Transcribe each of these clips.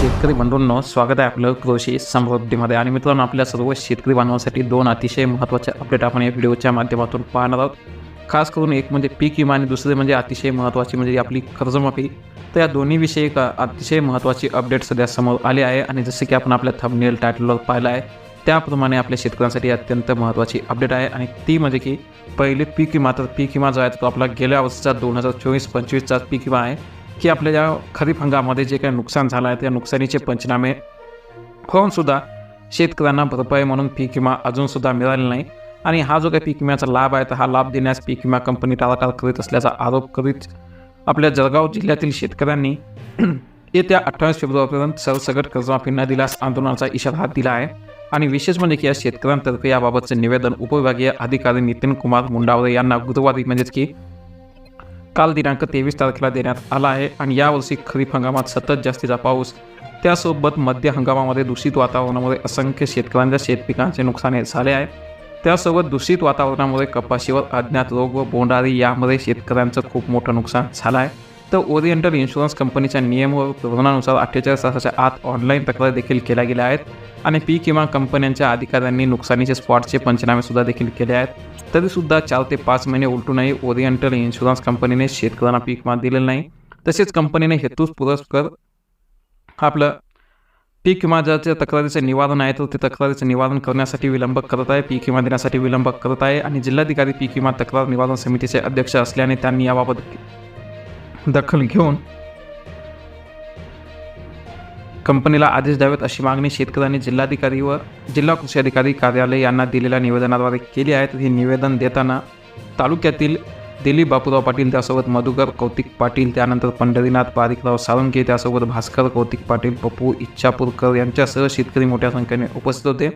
शेतकरी बंधूंनो स्वागत आहे आपलं कृषी समृद्धीमध्ये. आणि मित्रांनो आपल्या सर्व शेतकरी बांधवांसाठी दोन अतिशय महत्त्वाचे अपडेट आपण या व्हिडिओच्या माध्यमातून पाहणार आहोत. खास करून एक म्हणजे पीक विमा आणि दुसरे म्हणजे अतिशय महत्त्वाची म्हणजे आपली कर्जमाफी. तर या दोन्हीविषयी अतिशय महत्त्वाची अपडेट सध्या समोर आली आहे. आणि जसं की आपण आपल्या थंबनेल टायटलवर पाहिलं आहे त्याप्रमाणे आपल्या शेतकऱ्यांसाठी अत्यंत महत्त्वाची अपडेट आहे. आणि ती म्हणजे की पहिले पीक विमा तर पीक विमा जो आहे तो आपला गेल्या वर्षीचा दोन हजार चोवीस पंचवीसचा पीक विमा आहे. की आपल्या खरीप हंगामामध्ये जे काही नुकसान झालं आहे त्या नुकसानीचे पंचनामे होऊनसुद्धा शेतकऱ्यांना भरपाई म्हणून पीक विमा अजूनसुद्धा मिळालेला नाही. आणि हा जो काही पीक विम्याचा लाभ आहे तर हा लाभ देण्यास पीक विमा कंपनी टाळाटाळ करीत असल्याचा आरोप करीत आपल्या जळगाव जिल्ह्यातील शेतकऱ्यांनी येत्या अठ्ठावीस फेब्रुवारीपर्यंत सरसगट कर्जमाफी न दिल्यास आंदोलनाचा इशारा दिला आहे. आणि विशेष म्हणजे की या शेतकऱ्यांतर्फे याबाबतचे निवेदन उपविभागीय अधिकारी नितीन कुमार मुंडावरे यांना गुरुवारी म्हणजेच की काल दिनांक तेवीस तारखेला देण्यात आला आहे आणि यावर्षी खरीप हंगामात सतत जास्तीचा पाऊस त्यासोबत मध्य हंगामामध्ये दूषित वातावरणामुळे असंख्य शेतकऱ्यांच्या शेतपिकांचे नुकसान झाले आहे. त्यासोबत दूषित वातावरणामुळे कपाशीवर अज्ञात रोग व बोंडारी यामध्ये शेतकऱ्यांचं खूप मोठं नुकसान झालं आहे. तर ओरिएंटल इन्शुरन्स कंपनीच्या नियम व धोरणानुसार अठ्ठेचाळीस तासाच्या आत ऑनलाईन तक्रार देखील केल्या गेल्या आहेत. आणि पीक विमा कंपन्यांच्या अधिकाऱ्यांनी नुकसानीचे स्पॉटचे पंचनामे सुद्धा देखील केले आहेत. तरीसुद्धा चार ते पाच महिने उलटूनही ओरिएंटल इन्शुरन्स कंपनीने शेतकऱ्यांना पीक विमा दिलेला नाही. तसेच कंपनीने हेतूच पुरस्कर आपलं पीक विमा ज्याच्या तक्रारीचं निवारण आहे तर ते तक्रारीचं निवारण करण्यासाठी विलंब करत आहे पीक विमा देण्यासाठी विलंब करत आहे आणि जिल्हाधिकारी पीक विमा तक्रार निवारण समितीचे अध्यक्ष असल्याने त्यांनी याबाबत दखल घेऊन कंपनीला आदेश द्यावेत अशी मागणी शेतकऱ्यांनी जिल्हाधिकारी व जिल्हा कृषी अधिकारी कार्यालय यांना दिलेल्या निवेदनाद्वारे केली आहे. तर हे निवेदन देताना तालुक्यातील दिलीप बापूराव पाटील त्यासोबत मधुकर कौतिक पाटील त्यानंतर पंढरीनाथ पारिकराव साळुंके त्यासोबत भास्कर कौतिक पाटील पप्पू इच्छापूरकर यांच्यासह शेतकरी मोठ्या संख्येने उपस्थित होते.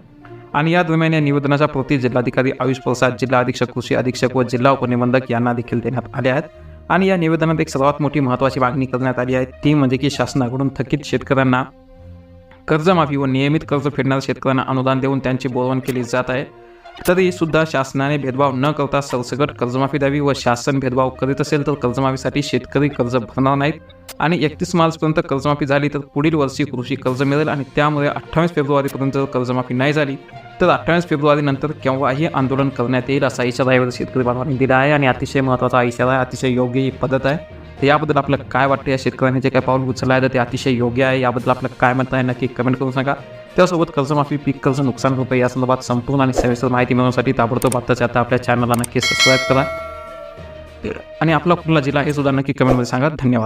आणि या दरम्यान या निवेदनाच्या प्रती जिल्हाधिकारी आयुष प्रसाद जिल्हा अधीक्षक कृषी अधीक्षक व जिल्हा उपनिबंधक यांना देखील देण्यात आले आहेत. आणि या निवेदनात एक सर्वात मोठी महत्त्वाची मागणी करण्यात आली आहे. ती म्हणजे की शासनाकडून थकीत शेतकऱ्यांना कर्जमाफी व नियमित कर्ज फेडणाऱ्या शेतकऱ्यांना अनुदान देऊन त्यांची बोलवण केली जात आहे. तरी सुद्धा शासनाने भेदभाव न करता सरसकट कर्जमाफी द्यावी व शासन भेदभाव करीत असेल तर कर्जमाफीसाठी शेतकरी कर्ज भरणार नाहीत. आणि एकतीस मार्चपर्यंत कर्जमाफी झाली तर पुढील वर्षी कृषी कर्ज मिळेल आणि त्यामुळे अठ्ठावीस फेब्रुवारीपर्यंत जर कर्जमाफी नाही झाली. तर अठ्ठावीस फेब्रुवारीनंतर केव्हाही आंदोलन करण्यात येईल असा इशारा यावेळी शेतकरी बांधवांनी दिला आहे आणि अतिशय महत्त्वाचा इशारा आहे. अतिशय योग्य ही पद्धत आहे. तर याबद्दल आपलं काय वाटतं या शेतकऱ्यांनी जे काय पाऊल उचललं आहे तर ते अतिशय योग्य आहे. याबद्दल आपलं काय मत आहे नक्की कमेंट करून सांगा. त्यासोबत कर्जमाफी पीक कर्ज नुकसान रुपये या संदर्भात संपूर्ण आणि सविस्तर माहिती मिळवण्यासाठी ताबडतोब आत्ताच्या आता आपल्या चॅनलला नक्की सबस्क्राईब करा. आणि आपला कुठला जिल्हा हे सुद्धा नक्की कमेंटमध्ये सांगा. धन्यवाद.